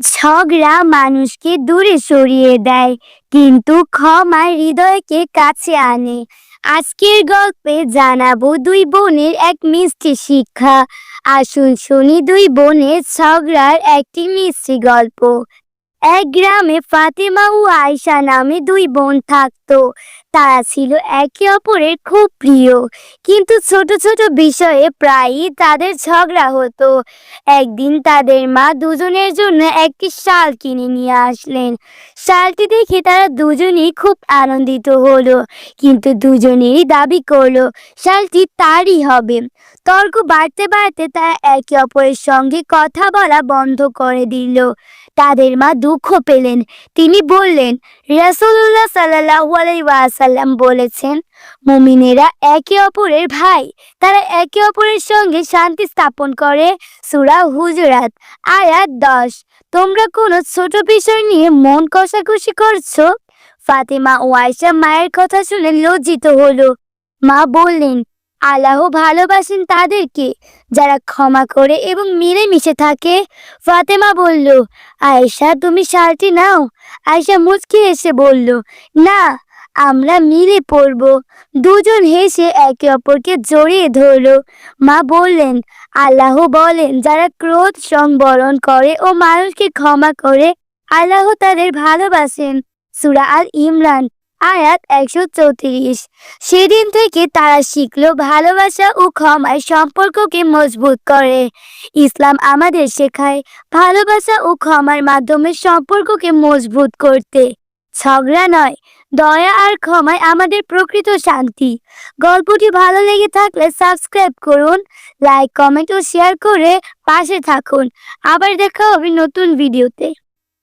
ঝগড়া মানুষকে দূরে সরিয়ে দেয়, কিন্তু ক্ষমা হৃদয়কে কাছে আনে। আজকের গল্পে জানাব দুই বোনের এক মিষ্টি শিক্ষা। আসুন শুনি দুই বোনের ঝগড়ার একটি মিষ্টি গল্প। এক গ্রামে ফাতেমা ও আয়শা নামে দুই বোন থাকতো। তারা ছিল একে অপরের খুব প্রিয়। কিন্তু ছোট ছোট বিষয়ে প্রায়ই তাদের ঝগড়া হতো। একদিন তাদের মা দুজনের জন্য একটি শাল কিনে নিয়ে আসলেন। শালটি দেখে তারা দুজনেই খুব আনন্দিত হলো, কিন্তু দুজনেরই দাবি করল, শালটি তারই হবে। তর্ক বাড়তে বাড়তে তারা একে অপরের সঙ্গে কথা বলা বন্ধ করে দিল। তাদের মা দুঃখ পেলেন। তিনি বললেন, রাসূলুল্লাহ সাল্লাল্লাহু আলাইহি ওয়াসাল্লাম বলেছেন, মুমিনেরা একে অপরের ভাই, তারা একে অপরের সঙ্গে শান্তি স্থাপন করে। সুরা হুজুরাত, আয়াত দশ। তোমরা কোনো ছোট বিষয় নিয়ে মন কষাকষি করছ? ফাতেমা ও আয়সা মায়ের কথা শুনে লজ্জিত হলো। মা বললেন, আল্লাহ ভালোবাসেন তাদেরকে, যারা ক্ষমা করে এবং মিলেমিশে থাকে। ফাতেমা বলল, আয়েশা তুমি শালটি নাও। আয়েশা মুচকি এসে বলল, না আমরা মিলে পড়ব। দুজন হেসে একে অপরকে জড়িয়ে ধরলো। মা বললেন, আল্লাহ বলেন, যারা ক্রোধ সংবরণ করে ও মানুষকে ক্ষমা করে, আল্লাহ তাদের ভালোবাসেন। সুরা আল ইমরান, আয়াত একশো চৌত্রিশ। সেদিন থেকে তারা শিখল ভালোবাসা ও ক্ষমায় সম্পর্ককে মজবুত করে। ইসলাম আমাদের শেখায় ভালোবাসা ও ক্ষমার মাধ্যমে সম্পর্ককে মজবুত করতে। ঝগড়া নয় দয়া আর ক্ষমায় আমাদের প্রকৃত শান্তি। গল্পটি ভালো লেগে থাকলে সাবস্ক্রাইব করুন, লাইক, কমেন্ট ও শেয়ার করে পাশে থাকুন। আবার দেখা হবে নতুন ভিডিওতে।